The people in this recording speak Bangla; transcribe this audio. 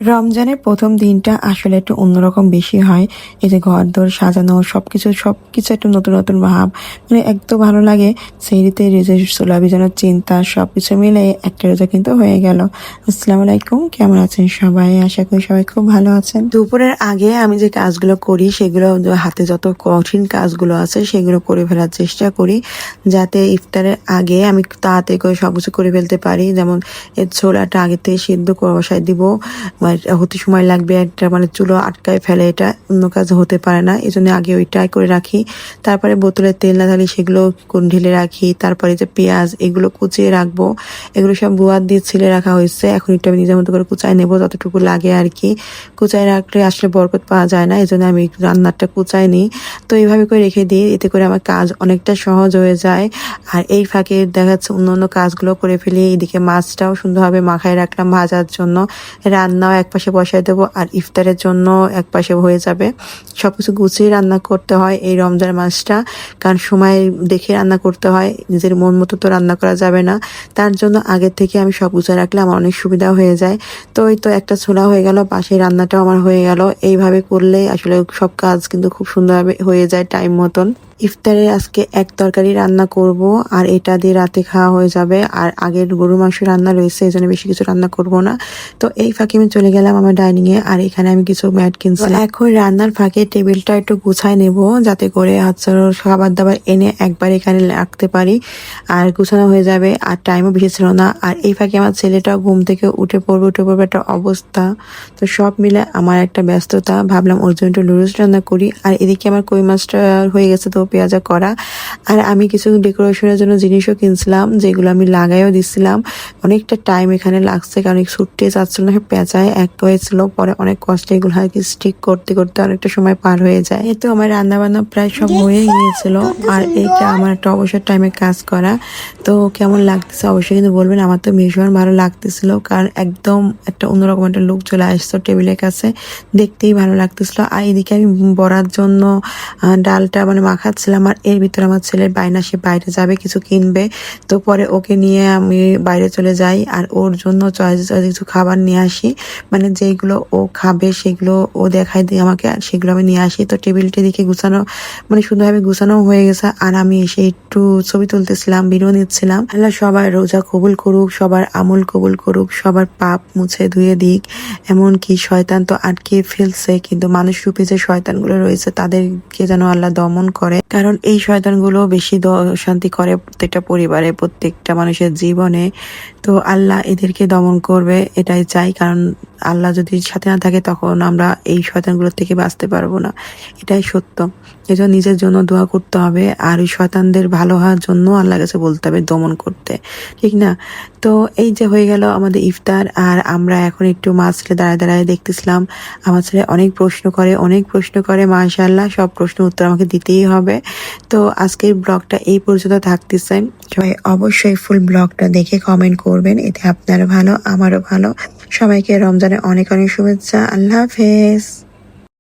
রমজানের প্রথম দিনটা আসলে একটু অন্যরকম বেশি হয়। এই যে ঘর দোর সাজানো, সবকিছু সবকিছু একটু নতুন নতুন ভাব। মানে একদম ভালো লাগে, সেইরিতে রেজে সোলা ভিজানোর চিন্তা, সবকিছু মিলে একটা রোজা কিন্তু হয়ে গেল। আসসালামু আলাইকুম, কেমন আছেন সবাই? আশা করি সবাই খুব ভালো আছেন। দুপুরের আগে আমি যে কাজগুলো করি, সেগুলো হাতে যত কঠিন কাজগুলো আছে, সেগুলো করে ফেলার চেষ্টা করি, যাতে ইফতারের আগে আমি তাড়াতাড়ি করে সবকিছু করে ফেলতে পারি। যেমন এর ছোলাটা আগে থেকে সিদ্ধ বসায় দিব মানে হতে সময় লাগবে, একটা মানে চুলো আটকায় ফেলে, এটা অন্য কাজ হতে পারে না। এই জন্য আগে ওইটাই করে রাখি। তারপরে বোতলে তেল না থাকলে সেগুলো কোন- ঢেলে রাখি। তারপরে যে পেঁয়াজ, এগুলো কুচিয়ে রাখব। এগুলো সব বুয়ার দিয়ে ছিলে রাখা হয়েছে। এখন একটু আমি নিজের মতো করে কুচাই নেব, যতটুকু লাগে আর কি। কুচাই রাখলে আসলে বরকত পাওয়া যায় না এই জন্য আমি রান্নাটা কুচাই নিই। তো এইভাবে করে রেখে দিই, এতে করে আমার কাজ অনেকটা সহজ হয়ে যায়। আর এই ফাঁকে দেখা যাচ্ছে অন্য অন্য কাজগুলো করে ফেলি। এইদিকে মাছটাও সুন্দরভাবে মাখায় রাখলাম ভাজার জন্য। রান্নাও এক পাশে বসায় দেবো আর ইফতারের জন্য এক পাশে হয়ে যাবে। সব কিছু গুছিয়ে রান্না করতে হয় এই রমজান মাসটা, কারণ সময় দেখে রান্না করতে হয়, নিজের মন মতো তো রান্না করা যাবে না। তার জন্য আগের থেকে আমি সব গুছিয়ে রাখলে আমার অনেক সুবিধা হয়ে যায়। তো ওই তো একটা ছোলা হয়ে গেল, পাশে রান্নাটাও আমার হয়ে গেল। এইভাবে করলে আসলে সব কাজ কিন্তু খুব সুন্দরভাবে হয়ে যায় টাইম মতন। ইফতারে আজকে এক তরকারি রান্না করব আর এটা দিয়ে রাতে খাওয়া হয়ে যাবে। আর আগের গরু মাংস রান্না রয়েছে এই জন্য বেশি কিছু রান্না করব না। তো এই ফাঁকে আমি চলে গেলাম আমার ডাইনিংয়ে আর এখানে আমি কিছু ম্যাট কিনছি এখন রান্নার ফাঁকে টেবিলটা একটু গুছাই নেব যাতে করে হচ্ছে খাবার দাবার এনে একবার এখানে রাখতে পারি আর গুছানো হয়ে যাবে আর টাইমও বেশি ছিল না। আর এই ফাঁকে আমার ছেলেটাও ঘুম থেকে উঠে পড়বে উঠে পড়বে একটা অবস্থা। তো সব মিলে আমার একটা ব্যস্ততা ভাবলাম ওর জন্য একটু নুডলস রান্না করি। আর এদিকে আমার কই মাছটা হয়ে গেছে তো পেঁয়াজা করা। আর আমি কিছু ডেকোরেশনের জন্য জিনিসও কিনছিলাম যেগুলো আমি লাগাইও দিছিলাম। অনেকটা টাইম এখানে লাগছে কারণ ছুটতে যাচ্ছিল না পেঁচায় এক হয়েছিল পরে অনেক কষ্টে এগুলো আর কি স্টিক করতে করতে অনেকটা সময় পার হয়ে যায়। এই তো আমার রান্না বান্না প্রায় সব হয়ে গিয়েছিল। আর এইটা আমার একটা অবসর টাইমে কাজ করা। তো কেমন লাগতেছে অবশ্যই কিন্তু বলবেন আমার তো ভীষণ ভালো লাগতেছিল। কারণ একদম একটা অন্যরকম একটা লুক চলে আসতো টেবিলের কাছে। দেখতেই ভালো লাগতেছিল। আর এদিকে আমি বড়ার জন্য ডালটা মানে মাখাচ্ছিলাম আর এর ভিতরে আমার ছেলের বাইনা সে বাইরে যাবে, কিছু কিনবে। তো পরে ওকে নিয়ে আমি বাইরে চলে যাই আর ওর জন্য চয়েস চয়েস কিছু খাবার নিয়ে আসি। মানে যেগুলো ও খাবে, সেগুলো ও দেখাই দিয়ে আমাকে আর সেগুলো আমি নিয়ে আসি। তো টেবিলটি দিকে গুছানো মানে সুন্দরভাবে গুছানো হয়ে গেছে। আর আমি এসে একটু ছবি তুলতেছিলাম, ভিডিও নিচ্ছিলাম। আল্লাহ সবার রোজা কবুল করুক, সবার আমল কবুল করুক, সবার পাপ মুছে ধুয়ে দিক। এমন কি শয়তান তো আটকে ফেলছে, কিন্তু মানুষ রূপে যে শয়তানগুলো রয়েছে, তাদেরকে যেন আল্লাহ দমন করে। কারণ এই শয়তানগুলো বেশি শান্তি করে প্রত্যেকটা পরিবারে, প্রত্যেকটা মানুষের জীবনে। তো আল্লাহ এদেরকে দমন করবে, এটাই চাই। কারণ আল্লাহ যদি সাথে না থাকে, তখন আমরা এই শয়তানগুলোর থেকে বাঁচতে পারব না। এটাই সত্য। এজন্য নিজের জন্য দোয়া করতে হবে। আর ওই শয়তানদের ভালো হওয়ার জন্য আল্লাহ কাছে বলতে হবে দমন করতে। ঠিক না? তো এই যে হয়ে গেল আমাদের ইফতার। আর আমরা এখন একটু মা ছেলে দাঁড়ায় দাঁড়ায় দেখতেছিলাম। আমার ছেলে অনেক প্রশ্ন করে, অনেক প্রশ্ন করে মাশাল্লাহ সব প্রশ্ন উত্তর আমাকে দিতেই হবে। তো আজকের ব্লগটা এই পর্যন্ত থাকতেছে। সবাই অবশ্যই ফুল ব্লগটা দেখে কমেন্ট করবেন, এতে আপনারও ভালো, আমারও ভালো। সবাইকে রমজানে অনেক অনেক শুভেচ্ছা, আল্লাহ হাফেজ।